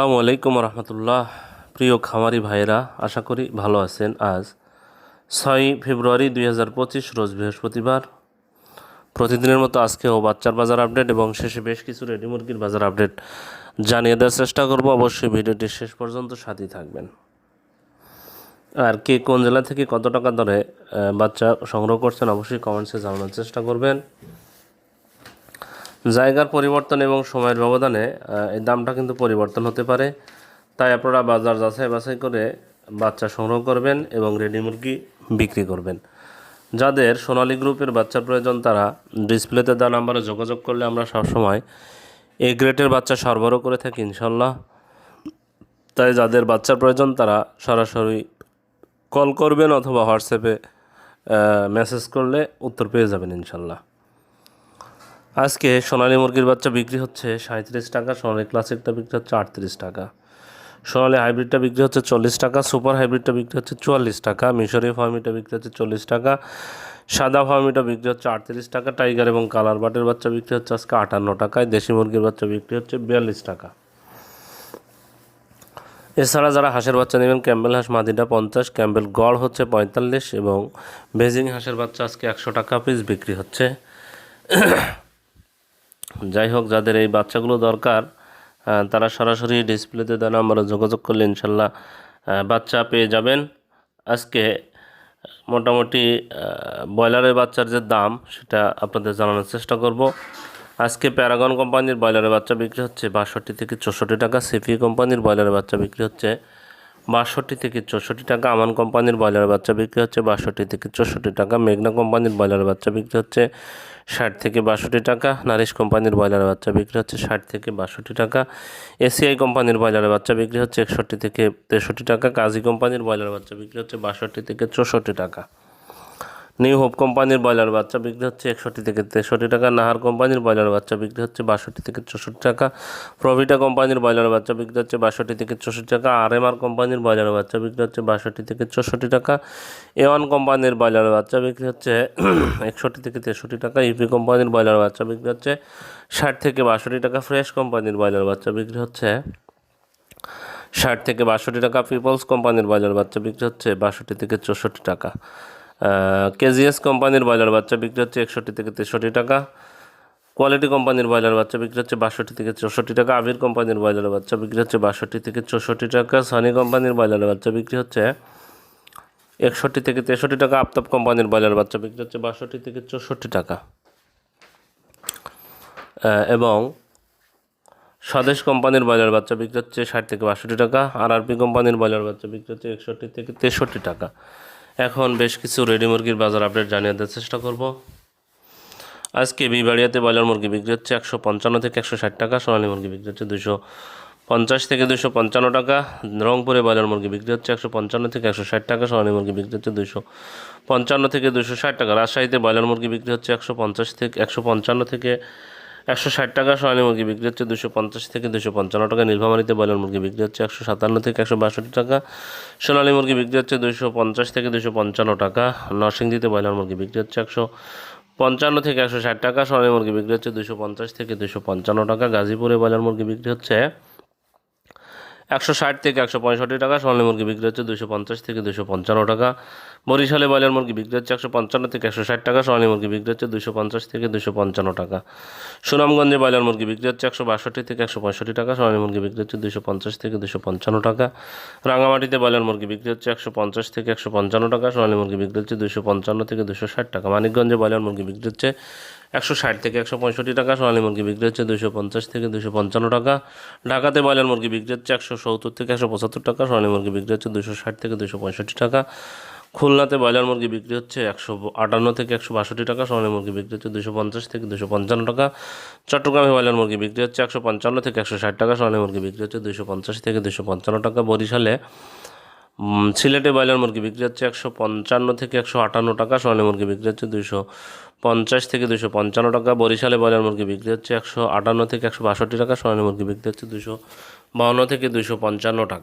আসসালামু আলাইকুম রহমতুল্লাহ। প্রিয় খামারি ভাইয়েরা, আশা করি ভালো আছেন আজ। ছয় ফেব্রুয়ারি দুই হাজার পঁচিশ, রোজ বৃহস্পতিবার। প্রতিদিনের মতো আজকেও বাচ্চার বাজার আপডেট এবং শেষে বেশ কিছু রেডি মুরগির বাজার আপডেট জানিয়ে দেওয়ার চেষ্টা করব। অবশ্যই ভিডিওটি শেষ পর্যন্ত সাথেই থাকবেন। আর কে কোন জেলা থেকে কত টাকা দরে বাচ্চা সংগ্রহ করছেন অবশ্যই কমেন্টসে জানানোর চেষ্টা করবেন। জায়গার পরিবর্তন এবং সময়ের ব্যবধানে এই দামটা কিন্তু পরিবর্তন হতে পারে। তাই আপনারা বাজার যাচাই বাছাই করে বাচ্চা সংগ্রহ করবেন এবং রেডি মুরগি বিক্রি করবেন। যাদের সোনালী গ্রুপের বাচ্চার প্রয়োজন, তারা ডিসপ্লেতে দেওয়া নাম্বারে যোগাযোগ করলে আমরা সবসময় এ গ্রেটের বাচ্চা সরবরাহ করে থাকি ইনশাল্লাহ তাই যাদের বাচ্চার প্রয়োজন, তারা সরাসরি কল করবেন অথবা হোয়াটসঅ্যাপে মেসেজ করলে উত্তর পেয়ে যাবেন ইনশাল্লাহ আজকে সোনালী মুরগির বাচ্চা বিক্রি হচ্ছে সাঁত্রিশ টাকা, সোনালি ক্লাসিকটা বিক্রি হচ্ছে আটত্রিশ টাকা। সোনালী হাইব্রিডটা বিক্রি হচ্ছে চল্লিশ টাকা, সুপার হাইব্রিডটা বিক্রি হচ্ছে চুয়াল্লিশ টাকা মিশরীয় ফার্মিটা বিক্রি হচ্ছে চল্লিশ টাকা, সাদা ফার্মিটা বিক্রি হচ্ছে আটত্রিশ টাকা, টাইগার এবং কালার বাটের বাচ্চা বিক্রি হচ্ছে আজকে আটান্ন টাকায়, দেশি মুরগির বাচ্চা বিক্রি হচ্ছে বিয়াল্লিশ টাকা। এছাড়া যারা হাঁসের বাচ্চা নেবেন, ক্যাম্বেল হাঁস মাদিটা পঞ্চাশ, ক্যাম্বেল গড় হচ্ছে পঁয়তাল্লিশ এবং বেজিং হাঁসের বাচ্চা আজকে একশো টাকা পিস বিক্রি হচ্ছে। যাই হোক, যাদের এই বাচ্চাগুলো দরকার তারা সরাসরি ডিসপ্লেতে দেওয়া নাম্বারে যোগাযোগ করলে ইনশাল্লাহ বাচ্চা পেয়ে যাবেন। আজকে মোটামুটি ব্রয়লারের বাচ্চার যে দাম, সেটা আপনাদের জানানোর চেষ্টা করব। আজকে প্যারাগন কোম্পানির ব্রয়লারের বাচ্চা বিক্রি হচ্ছে বাষট্টি থেকে চৌষট্টি টাকা, সিফি কোম্পানির ব্রয়লারের বাচ্চা বিক্রি হচ্ছে বাষট্টি থেকে চৌষট্টি টাকা, আমান কোম্পানির ব্রয়লারের বাচ্চা বিক্রি হচ্ছে বাষট্টি থেকে চৌষট্টি টাকা, মেঘনা কোম্পানির ব্রয়লারের বাচ্চা বিক্রি হচ্ছে ষাট থেকে বাষট্টি টাকা। নারিশ কোম্পানির ব্রয়লার বাচ্চা বিক্রি হচ্ছে ষাট থেকে বাষট্টি টাকা। এসিআই কোম্পানির ব্রয়লার বাচ্চা বিক্রি হচ্ছে একষট্টি থেকে তেষট্টি টাকা। কাজী কোম্পানির ব্রয়লার বাচ্চা বিক্রি হচ্ছে বাষট্টি থেকে চৌষট্টি টাকা। নিউ হোপ কোম্পানির ব্রয়লার বাচ্চা বিক্রি হচ্ছে একষট্টি থেকে তেষট্টি টাকা। নাহার কোম্পানির ব্রয়লার বাচ্চা বিক্রি হচ্ছে বাষট্টি থেকে চৌষট্টি টাকা। প্রভিটা কোম্পানির ব্রয়লার বাচ্চা বিক্রি হচ্ছে বাষট্টি থেকে চৌষট্টি টাকা। আর এম আর কোম্পানির ব্রয়লার বাচ্চা বিক্রি হচ্ছে বাষট্টি থেকে চৌষট্টি টাকা। এ ওয়ান কোম্পানির ব্রয়লার বাচ্চা বিক্রি হচ্ছে একষট্টি থেকে তেষট্টি টাকা। ইপি কোম্পানির ব্রয়লার বাচ্চা বিক্রি হচ্ছে ষাট থেকে বাষট্টি টাকা। ফ্রেশ কোম্পানির ব্রয়লার বাচ্চা বিক্রি হচ্ছে ষাট থেকে বাষট্টি টাকা। পিপলস কোম্পানির বাজার বাচ্চা বিক্রি হচ্ছে বাষট্টি থেকে চৌষট্টি টাকা। কেজিএস কোম্পানির ব্রয়লার বাচ্চা বিক্রি হচ্ছে একষট্টি থেকে তেষট্টি টাকা। কোয়ালিটি কোম্পানির ব্রয়লার বাচ্চা বিক্রি হচ্ছে বাষট্টি থেকে চৌষট্টি টাকা। আবির কোম্পানির ব্রয়লার বাচ্চা বিক্রি হচ্ছে বাষট্টি থেকে চৌষট্টি টাকা। সনি কোম্পানির ব্রয়লার বাচ্চা বিক্রি হচ্ছে একষট্টি থেকে তেষট্টি টাকা। আফতাব কোম্পানির ব্রয়লার বাচ্চা বিক্রি হচ্ছে বাষট্টি থেকে চৌষট্টি টাকা। এবং স্বদেশ কোম্পানির ব্রয়লার বাচ্চা বিক্রি হচ্ছে ষাট থেকে বাষট্টি টাকা। আর আরপি কোম্পানির ব্রয়লার বাচ্চা বিক্রি হচ্ছে একষট্টি থেকে তেষট্টি টাকা। এখন বেশ কিছু রেডি মুরগির বাজার আপডেট জানিয়ে দেওয়ার চেষ্টা করব। আজকে বিবাড়িয়াতে ব্রয়লার মুরগি বিক্রি হচ্ছে একশো পঞ্চান্ন থেকে একশো ষাট টাকা, সোনালী মুরগি বিক্রি হচ্ছে দুশো পঞ্চাশ থেকে দুশো পঞ্চান্ন টাকা, রংপুরে ব্রয়লার মুরগি বিক্রি হচ্ছে একশো পঞ্চান্ন থেকে একশো ষাট টাকা, সোনালী মুরগি বিক্রি হচ্ছে দুশো পঞ্চান্ন থেকে দুশো ষাট টাকা। রাজশাহীতে ব্রয়লার মুরগি বিক্রি হচ্ছে একশো পঞ্চাশ থেকে একশো পঞ্চান্ন থেকে একশো ষাট টাকা সোনালী মুরগি বিক্রি হচ্ছে, দুশো পঞ্চাশ থেকে দুশো পঞ্চান্ন টাকা নীলফামারিতে ব্রয়লার মুরগি বিক্রি হচ্ছে, একশো সাতান্ন থেকে একশো বাষট্টি টাকা সোনালী মুরগি বিক্রি হচ্ছে, দুশো পঞ্চাশ থেকে দুশো পঞ্চান্ন টাকা নরসিংদীতে ব্রয়লার মুরগি বিক্রি হচ্ছে, একশো পঞ্চান্ন থেকে একশো ষাট টাকা সোনালী মুরগি বিক্রি হচ্ছে, দুশো পঞ্চাশ থেকে দুশো পঞ্চান্ন টাকা গাজীপুরে ব্রয়লার মুরগি বিক্রি হচ্ছে। একশো ষাট থেকে একশো পঁয়ষট্টি টাকা, সোনালী মুরগি বিক্রি হচ্ছে দুশো পঞ্চাশ থেকে দুশো পঞ্চান্ন টাকা। বরিশালে ব্রয়লার মুরগি বিক্রি হচ্ছে একশো পঞ্চান্ন থেকে একশো ষাট টাকা, সোনালী মুরগি বিক্রি হচ্ছে দুশো পঞ্চাশ থেকে দুশো পঞ্চান্ন টাকা। সুনামগঞ্জে ব্রয়লার মুরগি বিক্রি হচ্ছে একশো বাষট্টি থেকে একশো পঁয়ষট্টি টাকা, সোনালী মুরগি বিক্রি হচ্ছে দুশো পঞ্চাশ থেকে দুশো পঞ্চান্ন টাকা। রাঙামাটিতে ব্রয়লার মুরগি বিক্রি হচ্ছে একশো পঞ্চাশ থেকে একশো পঞ্চান্ন টাকা, সোনালী মুরগি বিক্রি হচ্ছে দুশো পঞ্চান্ন থেকে দুশো ষাট টাকা। মানিকগঞ্জে ব্রয়লার মুরগি বিক্রি হচ্ছে একশো ষাট থেকে একশো পঁয়ষট্টি টাকা, সোনালী মুরগি বিক্রি হচ্ছে দুশো পঞ্চাশ থেকে দুশো পঞ্চান্ন টাকা। ঢাকাতে ব্রয়লার মুরগি বিক্রি হচ্ছে একশো সত্তর থেকে একশো পঁচাত্তর টাকা, সোনালী মুরগি বিক্রি হচ্ছে দুশো ষাট থেকে দুশো পঁয়ষট্টি টাকা। খুলনাতে ব্রয়লার মুরগি বিক্রি হচ্ছে একশো আটান্ন থেকে একশো বাষট্টি টাকা, সোনালী মুরগি বিক্রি হচ্ছে দুশো পঞ্চাশ থেকে দুশো পঞ্চান্ন টাকা। চট্টগ্রামে ব্রয়লার মুরগি বিক্রি হচ্ছে একশো পঞ্চান্ন থেকে একশো ষাট টাকা, সোনালী মুরগি বিক্রি হচ্ছে দুশো পঞ্চাশ থেকে দুশো পঞ্চান্ন টাকা। বরিশালে সিলেটে ব্রয়লার মুরগি বিক্রি হচ্ছে একশো পঞ্চান্ন থেকে একশো আটান্ন টাকা, সোনালী মুরগি বিক্রি হচ্ছে দুইশো পঞ্চাশ থেকে দুশো পঞ্চান্ন টাকা, বরিশালে ব্রয়লার মুরগি বিক্রি হচ্ছে একশো আটান্ন থেকে একশো বাষট্টি টাকা, সোনালী মুরগি বিক্রি হচ্ছে দুশো বাউন্ন থেকে দুশো পঞ্চান্ন টাকা।